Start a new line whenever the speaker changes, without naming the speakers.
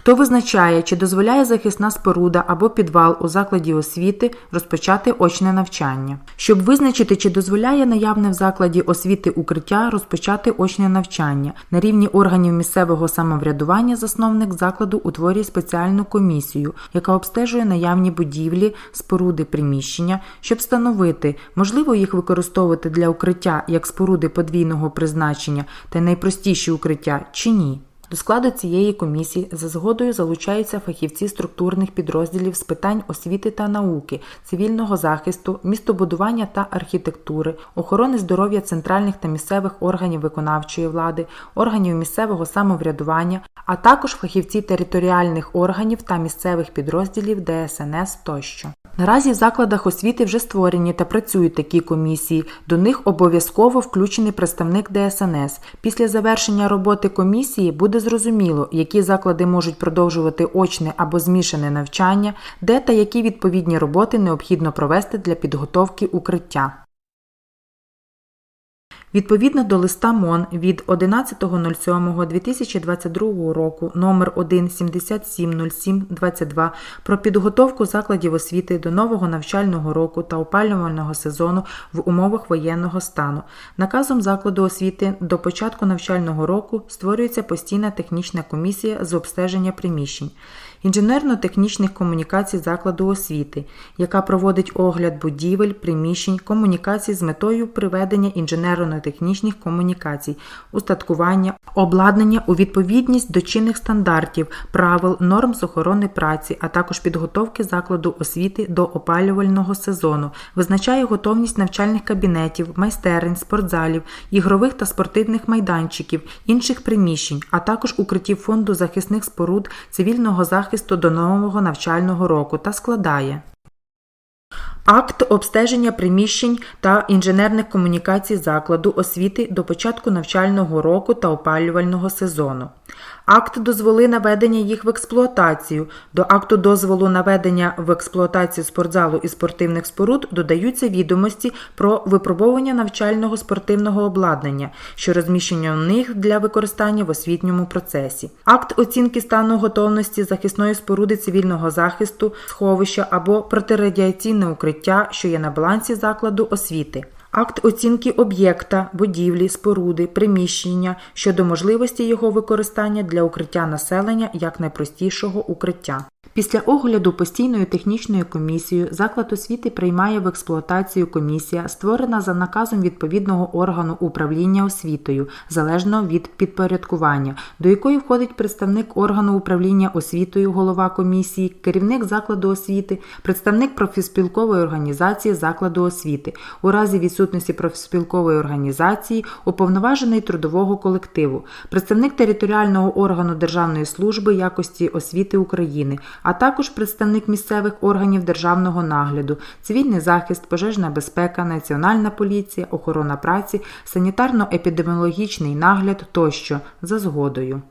Хто визначає, чи дозволяє захисна споруда або підвал у закладі освіти розпочати очне навчання? Щоб визначити, чи дозволяє наявне в закладі освіти укриття розпочати очне навчання, на рівні органів місцевого самоврядування засновник закладу утворює спеціальну комісію, яка обстежує наявні будівлі, споруди приміщення, щоб встановити, можливо їх використовувати для укриття як споруди подвійного призначення та найпростіші укриття чи ні. До складу цієї комісії за згодою залучаються фахівці структурних підрозділів з питань освіти та науки, цивільного захисту, містобудування та архітектури, охорони здоров'я центральних та місцевих органів виконавчої влади, органів місцевого самоврядування, а також фахівці територіальних органів та місцевих підрозділів ДСНС тощо. Наразі в закладах освіти вже створені та працюють такі комісії. До них обов'язково включений представник ДСНС. Після завершення роботи комісії буде зрозуміло, які заклади можуть продовжувати очне або змішане навчання, де та які відповідні роботи необхідно провести для підготовки укриття. Відповідно до листа МОН від 11.07.2022 року номер 1770722 про підготовку закладів освіти до нового навчального року та опалювального сезону в умовах воєнного стану. Наказом закладу освіти до початку навчального року створюється постійна технічна комісія з обстеження приміщень інженерно-технічних комунікацій закладу освіти, яка проводить огляд будівель, приміщень, комунікацій з метою приведення інженерно-технічних комунікацій, устаткування, обладнання у відповідність до чинних стандартів, правил, норм з охорони праці, а також підготовки закладу освіти до опалювального сезону, визначає готовність навчальних кабінетів, майстерень, спортзалів, ігрових та спортивних майданчиків, інших приміщень, а також укриттів фонду захисних споруд цивільного захисту до нового навчального року та складає Акт обстеження приміщень та інженерних комунікацій закладу освіти до початку навчального року та опалювального сезону. Акт дозволи на ведення їх в експлуатацію. До акту дозволу на ведення в експлуатацію спортзалу і спортивних споруд додаються відомості про випробовування навчального спортивного обладнання, що розміщення у них для використання в освітньому процесі. Акт оцінки стану готовності захисної споруди цивільного захисту, сховища або протирадіаційне укриття, що є на балансі закладу освіти. Акт оцінки об'єкта, будівлі, споруди, приміщення щодо можливості його використання для укриття населення як найпростішого укриття. Після огляду постійною технічною комісією заклад освіти приймає в експлуатацію комісія, створена за наказом відповідного органу управління освітою, залежно від підпорядкування, до якої входить представник органу управління освітою, голова комісії, керівник закладу освіти, представник профспілкової організації закладу освіти, у разі відсутності профспілкової організації, уповноважений трудового колективу, представник територіального органу Державної служби якості освіти України а також представник місцевих органів державного нагляду, цивільний захист, пожежна безпека, національна поліція, охорона праці, санітарно-епідеміологічний нагляд тощо за згодою.